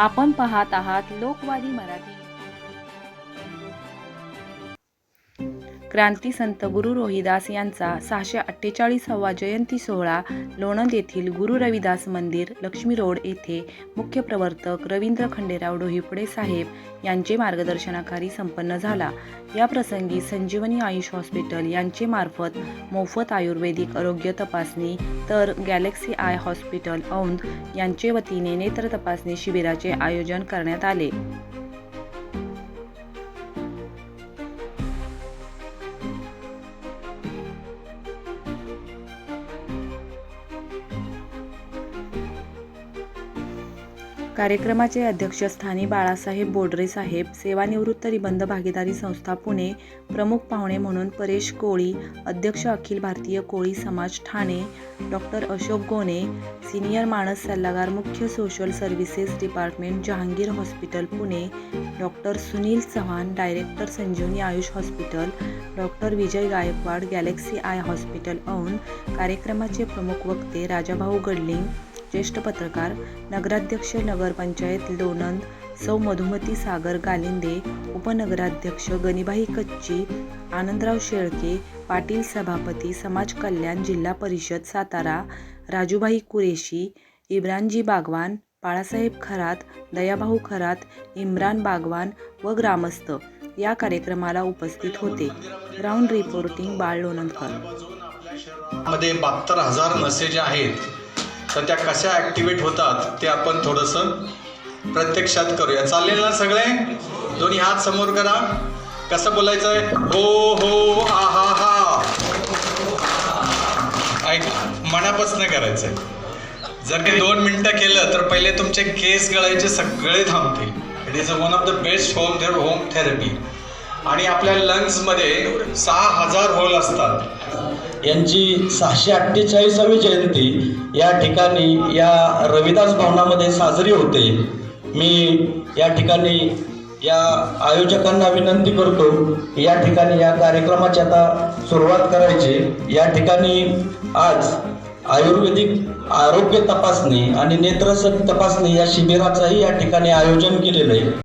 आपण पाहत आहात लोकवादी मराठी. क्रांती संत गुरु रोहिदास यांचा सहाशे अठ्ठेचाळीसावा जयंती सोहळा लोणंद येथील गुरु रविदास मंदिर लक्ष्मी रोड येथे मुख्य प्रवर्तक रवींद्र खंडेराव डोहिफळे साहेब यांचे मार्गदर्शनाखाली संपन्न झाला. या प्रसंगी संजीवनी आयुष हॉस्पिटल यांचे मार्फत मोफत आयुर्वेदिक आरोग्य तपासणी तर गॅलेक्सी आय हॉस्पिटल औंध यांचे वतीने नेत्र तपासणी शिबिराचे आयोजन करण्यात आले. कार्यक्रमाचे अध्यक्षस्थानी बाळासाहेब बोडरे साहेब सेवानिवृत्त निबंध भागीदारी संस्था पुणे प्रमुख पाहुणे म्हणून परेश कोळी अध्यक्ष अखिल भारतीय कोळी समाज ठाणे डॉक्टर अशोक गोने सिनियर माणस सल्लागार मुख्य social services department Jehangir hospital Pune doctor Sunil Chavan director Sanjeevani Ayush hospital doctor Vijay Gaikwad Galaxy eye hospital औन कार्यक्रमाचे प्रमुख वक्ते राजाभाऊ गडलिंग ज्येष्ठ पत्रकार नगराध्यक्ष नगरपंचायत लोणंद सौ मधुमती सागर गालिंदे उपनगराध्यक्ष गणिबाई कच्ची आनंदराव शेळके पाटील सभापती समाज कल्याण जिल्हा परिषद सातारा राजूभाई कुरेशी इब्रानजी बागवान बाळासाहेब खरात दयाभाऊ खरात इम्रान बागवान व ग्रामस्थ या कार्यक्रमाला उपस्थित होते. ग्राउंड रिपोर्टिंग बाळ लोणंदकर. मध्ये बहात्तर हजार नसे आहेत तर त्या कशा ॲक्टिवेट होतात ते आपण थोडंसं प्रत्यक्षात करूया. चालेल ना सगळे? दोन्ही हात समोर करा. कसं बोलायचं आहे हो हो आ हा हा. ऐक मनापासून करायचं आहे जर काही दोन मिनटं केलं तर पहिले तुमचे केस गळायचे सगळे थांबतील. It is a one of the best home ther home therapy आणि आपल्या लंग्समध्ये सहा हजार होल असतात. यांची सहाशे अठ्ठेचाळीसावी जयंती या ठिकाणी या रविदास भवनामध्ये साजरी होते. मी या ठिकाणी या आयोजकांना विनंती करतो या ठिकाणी या कार्यक्रमाची आता सुरुवात करायची. या ठिकाणी आज आयुर्वेदिक आरोग्य तपासणी आणि नेत्र तपासणी या शिबिराचंही या ठिकाणी आयोजन केलेलं आहे.